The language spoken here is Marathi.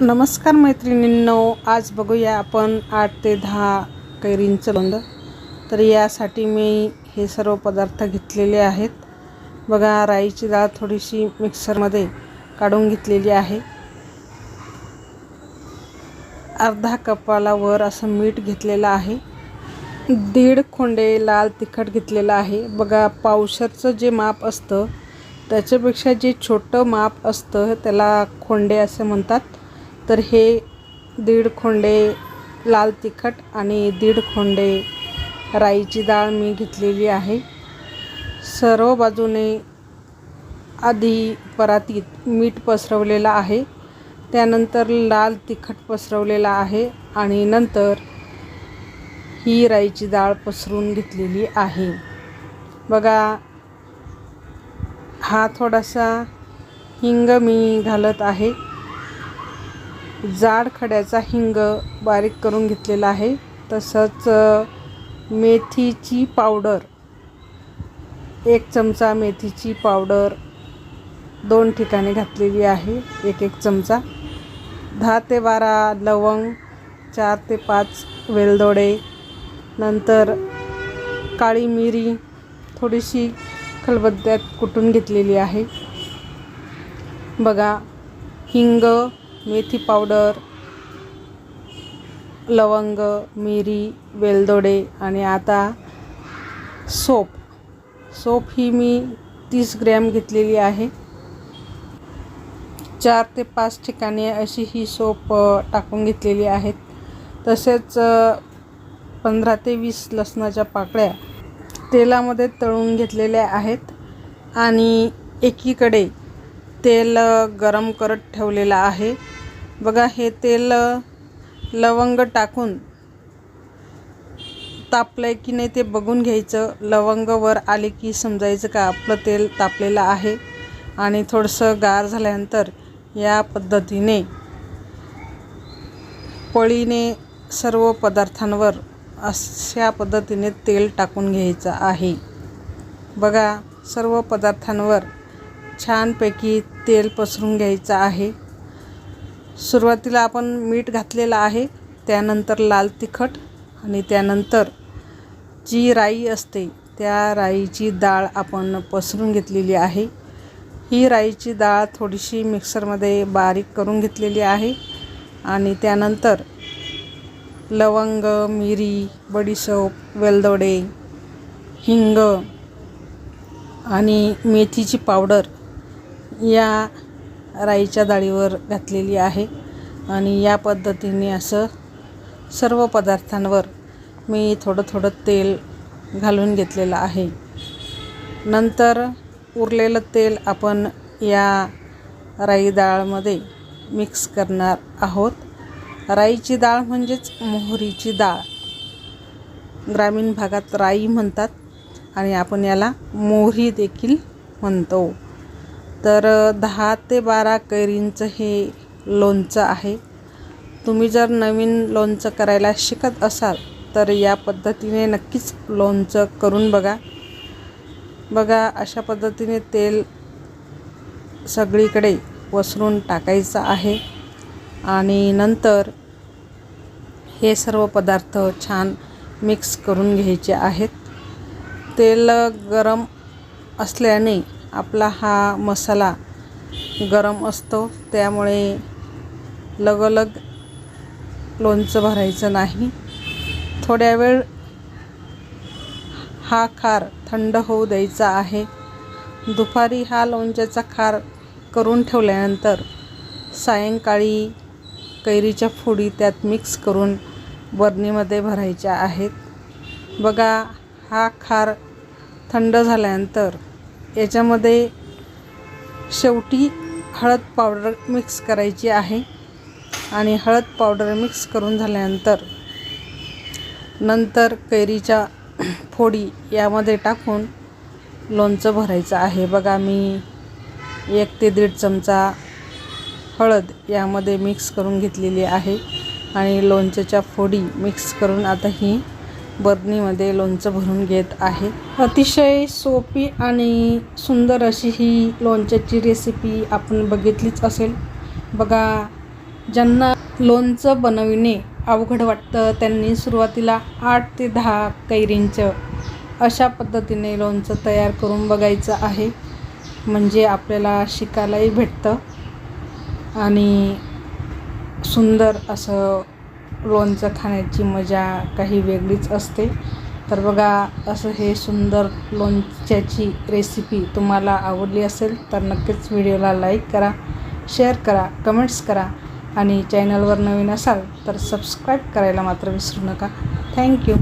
नमस्कार मैत्रिणींनो आज बघूया आपण आठ ते दहा कैरींचं लोंद तर यासाठी मी हे सर्व पदार्थ घेतलेले आहेत. बघा राईची डाळ थोडीशी मिक्सरमध्ये काढून घेतलेली आहे. अर्धा कपाला वर असं मीठ घेतलेलं आहे. दीड खोंडे लाल तिखट घेतलेलं आहे. बघा पावशरचं जे माप असतं त्याच्यापेक्षा जे छोटं माप असतं त्याला खोंडे असे म्हणतात. तर हे दीड खोंडे लाल तिखट आणि दीड खोंडे राईची डाळ मी घेतलेली आहे. सर्व बाजूने आधी परातीत मीठ पसरवलेलं आहे. त्यानंतर लाल तिखट पसरवलेला आहे आणि नंतर ही राईची डाळ पसरून घेतलेली आहे. बघा हा थोडासा हिंग मी घालत आहे. जाड खड्याचा हिंग बारीक करून घेतलेला आहे. तसंच मेथीची पावडर एक चमचा मेथीची पावडर दोन ठिकाणी घातलेली आहे एक एक चमचा. दहा ते बारा लवंग चार ते पाच वेलदोडे नंतर काळी मिरी थोडीशी खलबत्त्यात कुटून घेतलेली आहे. बघा हिंग मेथी पावडर लवंग मिरी वेलदोडे आणि आता सोप. सोप ही मी तीस ग्रॅम घेतलेली आहे. चार ते पाच ठिकाणी अशी ही सोप टाकून घेतलेली आहेत. तसेच पंधरा ते वीस लसणाच्या पाकळ्या तेलामध्ये तळून घेतलेल्या आहेत. आणि एकीकडे तेल गरम करत ठेवलेलं आहे. बघा हे तेल लवंग टाकून तापलं आहे की नाही ते बघून घ्यायचं. लवंग वर आले की समजायचं का आपलं तेल तापलेलं आहे आणि थोडंसं गार झाल्यानंतर या पद्धतीने पळीने सर्व पदार्थांवर अशा पद्धतीने तेल टाकून घ्यायचं आहे. बघा सर्व पदार्थांवर छानपैकी तेल पसरून घ्यायचं आहे. सुरुवातीला आपण मीठ घातलेलं आहे त्यानंतर लाल तिखट आणि त्यानंतर जी राई असते त्या राईची डाळ आपण पसरून घेतलेली आहे. ही राईची डाळ थोडीशी मिक्सरमध्ये बारीक करून घेतलेली आहे आणि त्यानंतर लवंग मिरी बडीशोप वेलदोडे हिंग आणि मेथीची पावडर या राईच्या डाळीवर घातलेली आहे. आणि या पद्धतीने असं सर्व पदार्थांवर मी थोडं थोडं तेल घालून घेतलेलं आहे. नंतर उरलेलं तेल आपण या राई डाळमध्ये मिक्स करणार आहोत. राईची डाळ म्हणजेच मोहरीची डाळ. ग्रामीण भागात राई म्हणतात आणि आपण याला मोहरी देखील म्हणतो. तर दहा ते बारा कैरींचं हे लोणचं आहे. तुम्ही जर नवीन लोणचं करायला शिकत असाल तर या पद्धतीने नक्कीच लोणचं करून बघा. बघा अशा पद्धतीने तेल सगळीकडे वसरून टाकायचं आहे. आणि नंतर हे सर्व पदार्थ छान मिक्स करून घ्यायचे आहेत. तेल गरम असल्याने आपला हा मसाला गरम असतो त्यामुळे लगोलग लोणचं भरायचं नाही. थोड्या वेळ हा खार थंड होऊ द्यायचा आहे. दुपारी हा लोणच्याचा खार करून ठेवल्यानंतर सायंकाळी कैरीच्या फोडी त्यात मिक्स करून बरणीमध्ये भरायच्या आहेत. बघा हा खार थंड झाल्यानंतर याच्यामध्ये शेवटी हळद पावडर मिक्स करायची आहे आणि हळद पावडर मिक्स करून झाल्यानंतर नंतर कैरीच्या फोडी यामध्ये टाकून लोणचं भरायचं आहे. बघा मी एक ते दीड चमचा हळद यामध्ये मिक्स करून घेतलेली आहे आणि लोणच्याच्या फोडी मिक्स करून आता ही बरणीमध्ये लोणचं भरून घेत आहे. अतिशय सोपी आणि सुंदर अशी ही लोणच्याची रेसिपी आपण बघितलीच असेल. बघा ज्यांना लोणचं बनविणे अवघड वाटतं त्यांनी सुरुवातीला आठ ते दहा कैरींचं अशा पद्धतीने लोणचं तयार करून बघायचं आहे. म्हणजे आपल्याला शिकायलाही भेटतं. आणि सुंदर असं लोणचं खाण्याची मजा काही वेगळीच असते. तर बघा असं हे सुंदर लोणच्याची रेसिपी तुम्हाला आवडली असेल तर नक्कीच व्हिडिओला लाईक करा शेअर करा कमेंट्स करा आणि चॅनलवर नवीन असाल तर सबस्क्राईब करायला मात्र विसरू नका. थँक्यू